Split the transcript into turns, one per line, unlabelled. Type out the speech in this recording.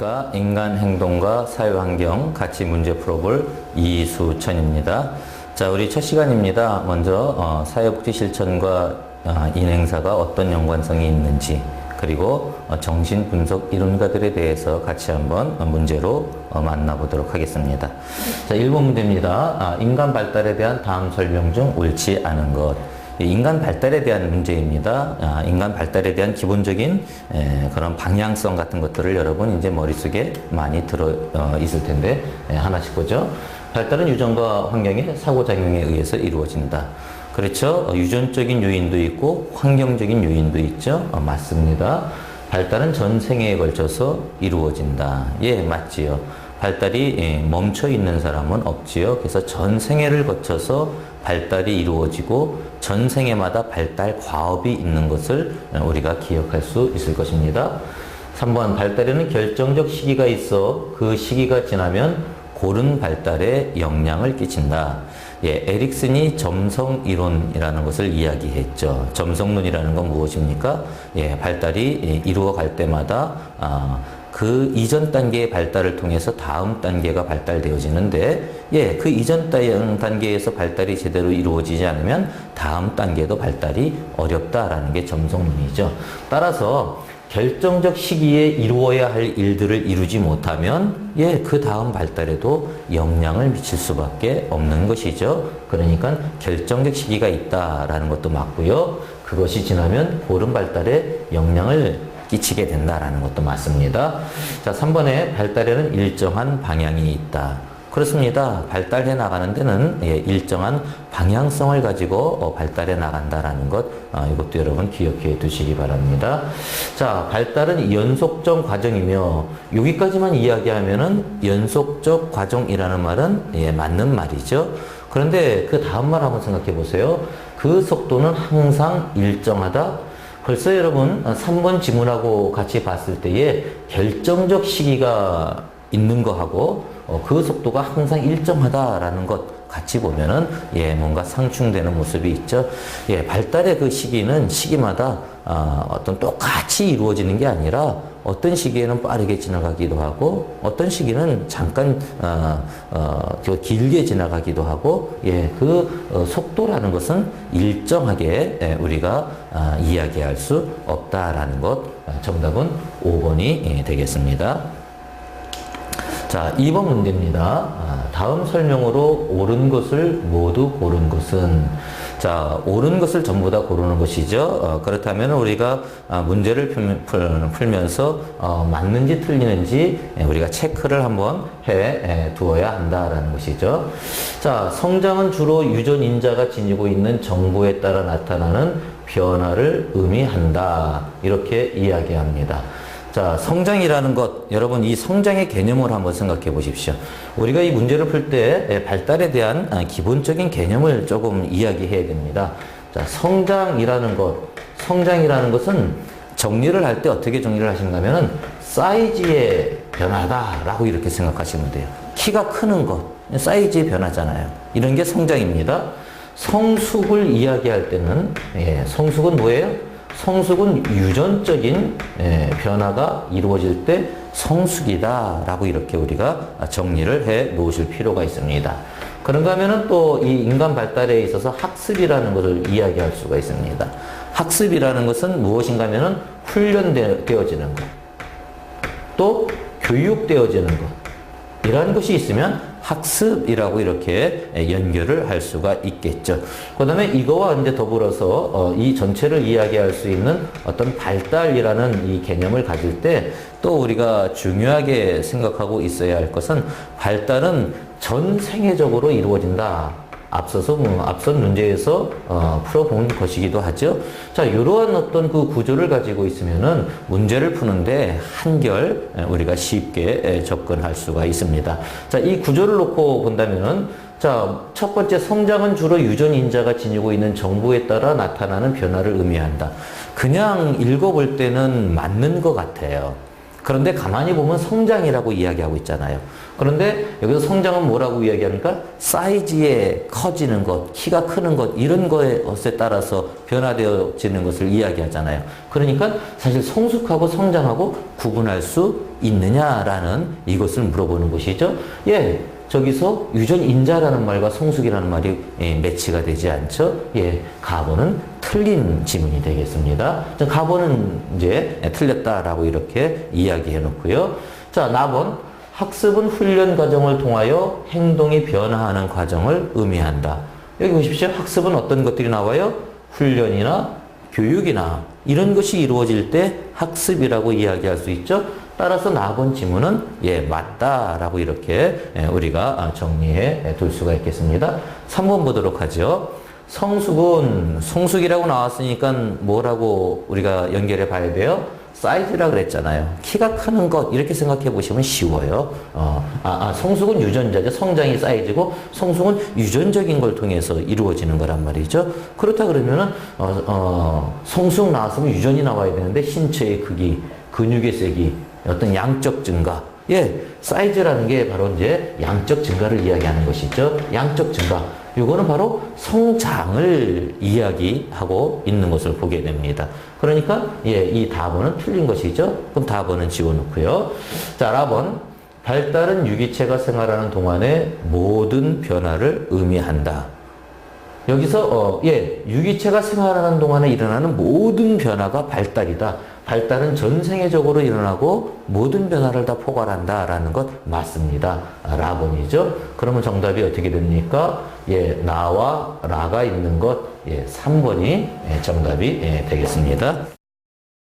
안녕하십니까. 인간 행동과 사회 환경 같이 문제 풀어볼 이수천입니다. 자, 우리 첫 시간입니다. 먼저 어, 사회복지 실천과 어, 인행사가 어떤 연관성이 있는지 그리고 어, 정신 분석 이론가들에 대해서 같이 한번 어, 문제로 어, 만나보도록 하겠습니다. 자, 1번 문제입니다. 아, 인간 발달에 대한 다음 설명 중 옳지 않은 것. 이 인간 발달에 대한 문제입니다. 아, 인간 발달에 대한 기본적인 에, 그런 방향성 같은 것들을 여러분 이제 머릿속에 많이 들어 어, 있을 텐데 에, 하나씩 보죠. 발달은 유전과 환경의 상호작용에 의해서 이루어진다. 그렇죠. 어, 유전적인 요인도 있고 환경적인 요인도 있죠. 어, 맞습니다. 발달은 전 생애에 걸쳐서 이루어진다. 예, 맞지요. 발달이 예, 멈춰 있는 사람은 없지요. 그래서 전 생애를 거쳐서 발달이 이루어지고 전 생애마다 발달 과업이 있는 것을 우리가 기억할 수 있을 것입니다. 3번 발달에는 결정적 시기가 있어 그 시기가 지나면 고른 발달에 영향을 끼친다. 예, 에릭슨이 점성 이론이라는 것을 이야기했죠. 점성론이라는 건 무엇입니까? 예, 발달이 예, 이루어 갈 때마다 아, 그 이전 단계의 발달을 통해서 다음 단계가 발달되어지는데, 예, 그 이전 단계에서 발달이 제대로 이루어지지 않으면 다음 단계도 발달이 어렵다라는 게 점성론이죠. 따라서 결정적 시기에 이루어야 할 일들을 이루지 못하면 예, 그 다음 발달에도 영향을 미칠 수밖에 없는 것이죠. 그러니까 결정적 시기가 있다라는 것도 맞고요. 그것이 지나면 고른 발달에 영향을 끼치게 된다라는 것도 맞습니다. 자, 3번에 발달에는 일정한 방향이 있다. 그렇습니다. 발달해 나가는 데는 예, 일정한 방향성을 가지고 어, 발달해 나간다라는 것 어, 이것도 여러분 기억해 두시기 바랍니다. 자, 발달은 연속적 과정이며 여기까지만 이야기하면은 연속적 과정이라는 말은 예, 맞는 말이죠. 그런데 그 다음 말 한번 생각해 보세요. 그 속도는 항상 일정하다. 벌써 여러분 3번 지문하고 같이 봤을 때에 결정적 시기가 있는 거하고 어, 그 속도가 항상 일정하다라는 것 같이 보면은 예 뭔가 상충되는 모습이 있죠. 예 발달의 그 시기는 시기마다 아, 어떤 똑같이 이루어지는 게 아니라 어떤 시기에는 빠르게 지나가기도 하고 어떤 시기는 잠깐 어, 어, 길게 지나가기도 하고 예 그 어, 속도라는 것은 일정하게 예, 우리가 아, 이야기할 수 없다라는 것 아, 정답은 5번이 예, 되겠습니다. 자, 2번 문제입니다. 아, 다음 설명으로 옳은 것을 모두 고른 것은 자, 옳은 것을 전부 다 고르는 것이죠. 어, 그렇다면 우리가 아, 문제를 풀, 면서 어, 맞는지 틀리는지 예, 우리가 체크를 한번 해 예, 두어야 한다라는 것이죠. 자, 성장은 주로 유전 인자가 지니고 있는 정보에 따라 나타나는 변화를 의미한다. 이렇게 이야기합니다. 자, 성장이라는 것, 여러분 이 성장의 개념을 한번 생각해 보십시오. 우리가 이 문제를 풀 때 발달에 대한 아, 기본적인 개념을 조금 이야기해야 됩니다. 자, 성장이라는 것, 성장이라는 것은 정리를 할 때 어떻게 정리를 하면은 사이즈의 변화다라고 이렇게 생각하시면 돼요. 키가 크는 것, 사이즈의 변화잖아요. 이런 게 성장입니다. 성숙을 이야기할 때는, 예, 성숙은 뭐예요? 성숙은 유전적인 예, 변화가 이루어질 때 성숙이다라고 이렇게 우리가 정리를 해 놓으실 필요가 있습니다. 그런가 하면은 또 이 인간 발달에 있어서 학습이라는 것을 이야기할 수가 있습니다. 학습이라는 것은 무엇인가 하면은 훈련되어지는 것, 또 교육되어지는 것, 이러한 것이 있으면 학습이라고 이렇게 연결을 할 수가 있겠죠. 그 다음에 이거와 이제 더불어서 어, 이 전체를 이야기할 수 있는 어떤 발달이라는 이 개념을 가질 때 또 우리가 중요하게 생각하고 있어야 할 것은 발달은 전 생애적으로 이루어진다. 앞서서 뭐 앞선 문제에서 어, 풀어본 것이기도 하죠. 자, 이러한 어떤 그 구조를 가지고 있으면은 문제를 푸는데 한결 우리가 쉽게 접근할 수가 있습니다. 자, 이 구조를 놓고 본다면은 자, 첫 번째 성장은 주로 유전 인자가 지니고 있는 정보에 따라 나타나는 변화를 의미한다. 그냥 읽어볼 때는 맞는 것 같아요. 그런데 가만히 보면 성장이라고 이야기하고 있잖아요. 그런데 여기서 성장은 뭐라고 이야기합니까? 사이즈에 커지는 것, 키가 크는 것, 이런 것에 따라서 변화되어지는 것을 이야기하잖아요. 그러니까 사실 성숙하고 성장하고 구분할 수 있느냐라는 이것을 물어보는 것이죠. 예, 저기서 유전 인자라는 말과 성숙이라는 말이 예, 매치가 되지 않죠. 예, 가보는 틀린 지문이 되겠습니다. 자, 가보는 이제 예, 틀렸다라고 이렇게 이야기해 놓고요. 자, 나번 학습은 훈련 과정을 통하여 행동이 변화하는 과정을 의미한다. 여기 보십시오. 학습은 어떤 것들이 나와요? 훈련이나 교육이나 이런 것이 이루어질 때 학습이라고 이야기할 수 있죠. 따라서 나번 지문은 예 맞다라고 이렇게 예, 우리가 아, 정리해 둘 수가 있겠습니다. 3번 보도록 하죠. 성숙은 성숙이라고 나왔으니까 뭐라고 우리가 연결해 봐야 돼요? 사이즈라 그랬잖아요. 키가 크는 것 이렇게 생각해 보시면 쉬워요. 어, 아, 아, 성숙은 유전자죠. 성장이 사이즈고 성숙은 유전적인 걸 통해서 이루어지는 거란 말이죠. 그렇다 그러면은 어, 어, 성숙 나왔으면 유전이 나와야 되는데 신체의 크기, 근육의 세기, 어떤 양적 증가. 예, 사이즈라는 게 바로 이제 양적 증가를 이야기하는 것이죠. 양적 증가. 이거는 바로 성장을 이야기하고 있는 것을 보게 됩니다. 그러니까 예, 이 답은 틀린 것이죠. 그럼 답은 지워놓고요. 자, 라번 발달은 유기체가 생활하는 동안의 모든 변화를 의미한다. 여기서 어, 예, 유기체가 생활하는 동안에 일어나는 모든 변화가 발달이다. 발달은 전 세계적으로 일어나고 모든 변화를 다 포괄한다라는 것 맞습니다. 아, 라본이죠. 그러면 정답이 어떻게 됩니까? 예, 나와 라가 있는 것, 예, 3번이 예, 정답이 예, 되겠습니다.